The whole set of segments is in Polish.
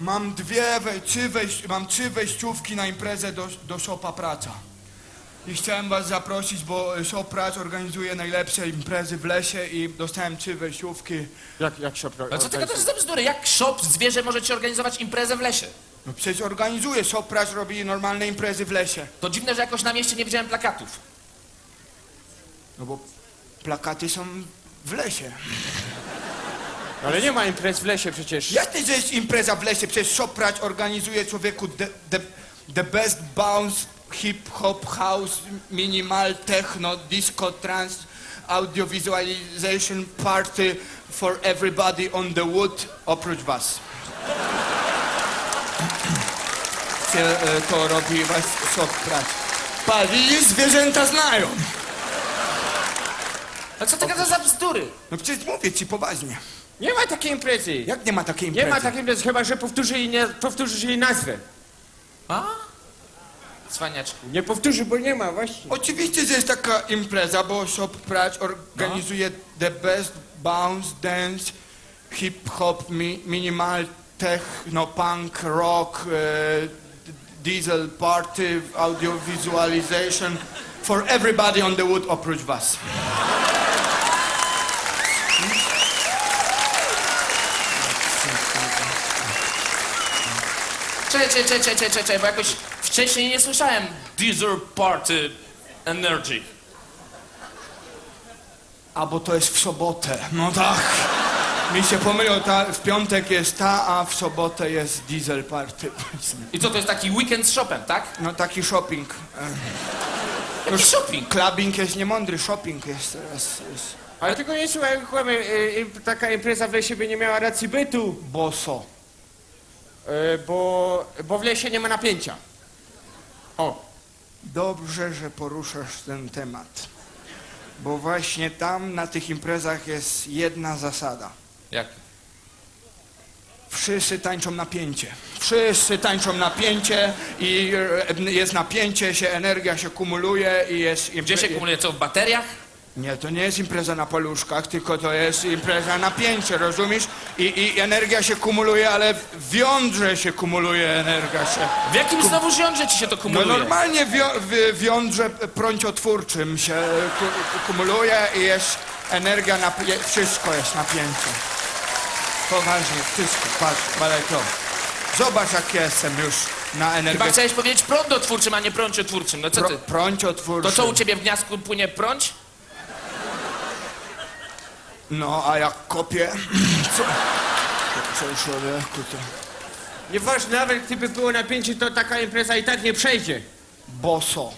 Mam dwie, trzy wejś, mam trzy wejściówki na imprezę do, do Shopa Praca. I chciałem was zaprosić, bo Shop Prac organizuje najlepsze imprezy w lesie i dostałem trzy wejściówki. Jak, jak się No co ty gadasz za bzdury? Jak shop zwierzę może ci organizować imprezę w lesie? No przecież organizuje, Shop Prac robi normalne imprezy w lesie. To dziwne, że jakoś na mieście nie widziałem plakatów. No bo plakaty są w lesie. Ale nie ma imprez w lesie przecież. Jasne, że jest impreza w lesie, przecież Shop Prac organizuje człowieku the, the, the best bounce, hip hop, house, minimal, techno, disco, trance, audio visualization party for everybody on the wood, oprócz was. E, To robi was Shop Prac. Pali zwierzęta znają. No co gadasz za bzdury? No przecież mówię ci poważnie. Nie ma takiej imprezy. Jak nie ma takiej Nie imprezy? ma takiej imprezy, chyba że powtórzy jej, nie, powtórzysz jej nazwę. A? Cwaniaczku. Nie powtórzy, bo nie ma właśnie. Oczywiście, że jest taka impreza, bo Shop Prac organizuje the best bounce, dance, hip-hop, mi minimal, techno, punk, rock, e, d- diesel party, audio visualization for everybody on the wood oprócz was. Czekaj, czekaj, czekaj, czekaj, czekaj, czekaj, bo jakoś wcześniej nie słyszałem Diesel Party Energy. A bo to jest w sobotę. No tak. Mi się pomyliło, ta, w piątek jest ta, a w sobotę jest diesel party. I co, to jest taki weekend z shopem, tak? No taki shopping. Jaki shopping? Clubbing jest niemądry, shopping jest teraz. Jest Ale tylko nie słuchaj, kłamie, y, y, taka impreza w lesie by nie miała racji bytu, boso. Y, bo, bo w lesie nie ma napięcia. O, Dobrze, że poruszasz ten temat. Bo właśnie tam na tych imprezach jest jedna zasada. Jak? Wszyscy tańczą napięcie. Wszyscy tańczą napięcie i e, jest napięcie, się energia się kumuluje i jest... Gdzie się kumuluje? Co, w bateriach? Nie, to nie jest impreza na paluszkach, tylko to jest impreza napięcie, rozumiesz? I, I energia się kumuluje, ale w jądrze się kumuluje energia się. W jakim znowu jądrze ci się to No kumuluje? normalnie w, ją- w, w jądrze prąciotwórczym się ku, kumuluje i jest energia, nap- je- wszystko jest napięcie. Poważnie, wszystko, patrz, baleko. Zobacz jak jestem już na Chyba chciałeś powiedzieć prądotwórczym, a nie prąciotwórczym. No co Pro, ty? prąciotwórczym. To co u ciebie w gniazdku płynie prąć? No, a jak kopię... Co? Co człowieku to... nieważne, nawet gdyby było napięcie, to taka impreza i tak nie przejdzie. Boso.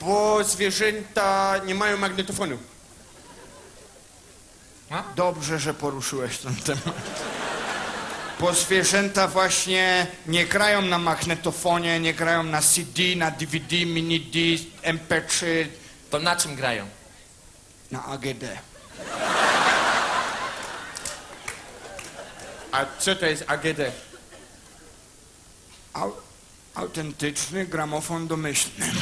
Bo zwierzęta nie mają magnetofonu. Dobrze, że poruszyłeś ten temat. Bo zwierzęta właśnie nie grają na magnetofonie, nie grają na CD, na DVD, mini D, MP3, To na czym grają? Na AGD. A co to jest AGD? Au, autentyczny gramofon domyślny.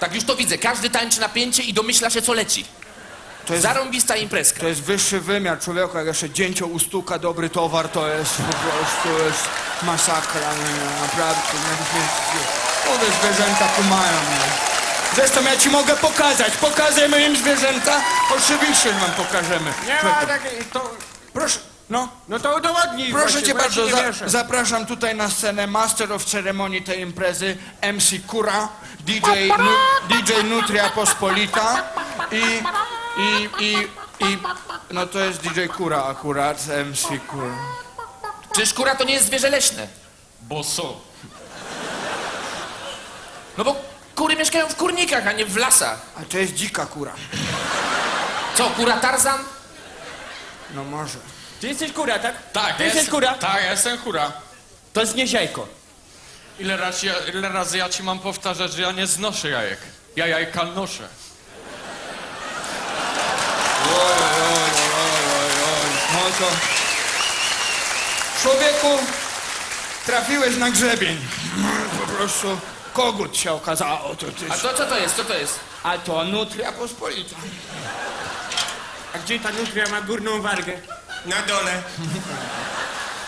Tak już to widzę. Każdy tańczy napięcie i domyśla się, co leci. To jest, Zarąbista imprezka. to jest wyższy wymiar człowieku, jak jeszcze dzięcio ustuka dobry towar, to jest po prostu jest masakra, nie, nie, naprawdę. Nie, nie, Mówię, zwierzęta tu mają. Zresztą ja ci mogę pokazać. Pokażemy im zwierzęta? Oczywiście, że wam pokażemy. Nie ma takiej, to... Proszę, no. No to udowodnij Proszę właśnie, cię bo ja bardzo, się nie za, mieszam. zapraszam tutaj na scenę Master of Ceremonii tej imprezy, MC Kura, DJ, nu, DJ Nutria Pospolita i, i, i, i, no to jest DJ Kura akurat, MC Kura. Przecież kura to nie jest zwierzę leśne. Bo są. No bo kury mieszkają w kurnikach, a nie w lasach. A to jest dzika kura. Co, kura Tarzan? No może. Ty jesteś kura, tak? Tak, Ty jest, jesteś kura? Tak, ja jestem kura. To jest nieziajko. Ile razy, ja, ile razy ja ci mam powtarzać, że ja nie znoszę jajek. Ja jajka noszę. Oj, oj, oj, oj, oj. No to... Człowieku, trafiłeś na grzebień. Po prostu kogut się okazało. To. A to co to jest? Co to jest? A to Nutria Pospolita. A gdzie ta nutria ma górną wargę? Na dole.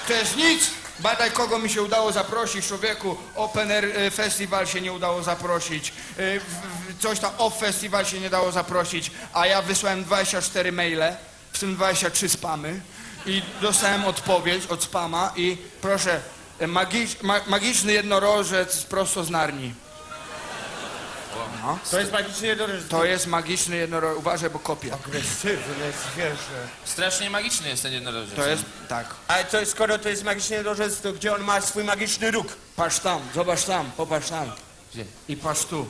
To jest nic. Badaj, kogo mi się udało zaprosić, człowieku. Open Air e, Festival się nie udało zaprosić. E, w- w- Coś tam Off Festival się nie dało zaprosić. A ja wysłałem 24 maile, w tym 23 spamy. I dostałem odpowiedź od spama i proszę, magicz, ma, magiczny jednorożec prosto z Narni. To jest magicznie jednorożec. To jest magiczny jednorożec. Uważaj, bo kopię. Agresywne zwierzę. Strasznie magiczny jest ten jednorożec. To jest, tak. Ale to, skoro to jest magiczny jednorożec, to gdzie on ma swój magiczny róg? Patrz tam, zobacz tam, popatrz tam. Gdzie? I patrz tu.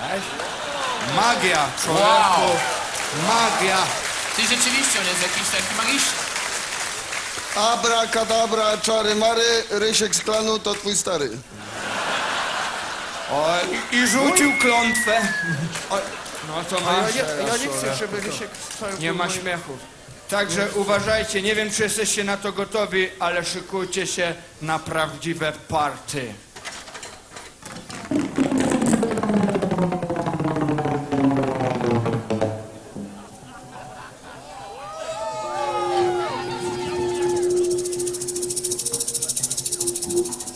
Weź. Magia, człowieku. Wow. Magia. Ty rzeczywiście, on jest jakiś taki magiczny. Abrakadabra, czary mary, Rysiek z klanu to twój stary. O, i, I rzucił klątwę. O, no to A ja masz nie, teraz, ja nie chcę, żeby Rysiek swoją Nie ma śmiechów. Także uważajcie, nie wiem czy jesteście na to gotowi, ale szykujcie się na prawdziwe party. Música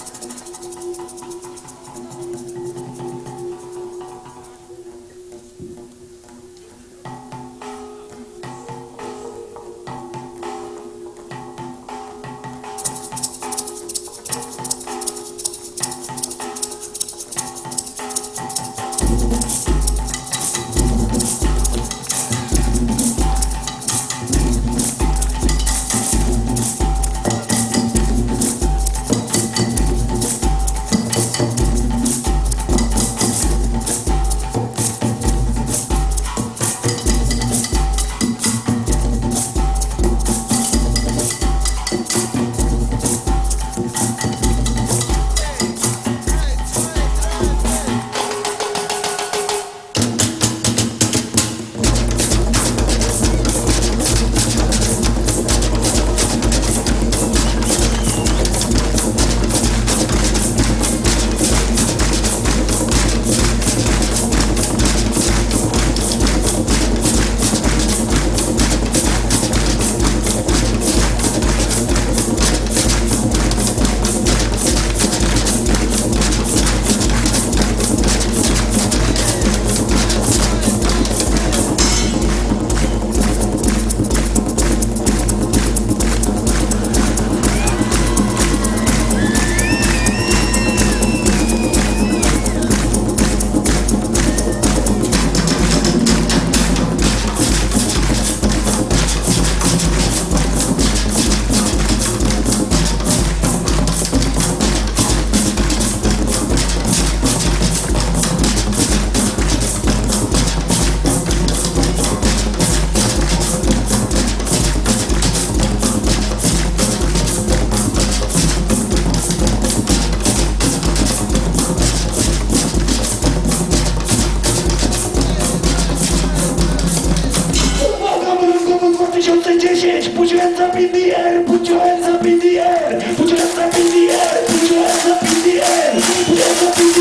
up in the air, put your hands up in the air, put your hands up in the air, put your hands up in the air, put your hands up in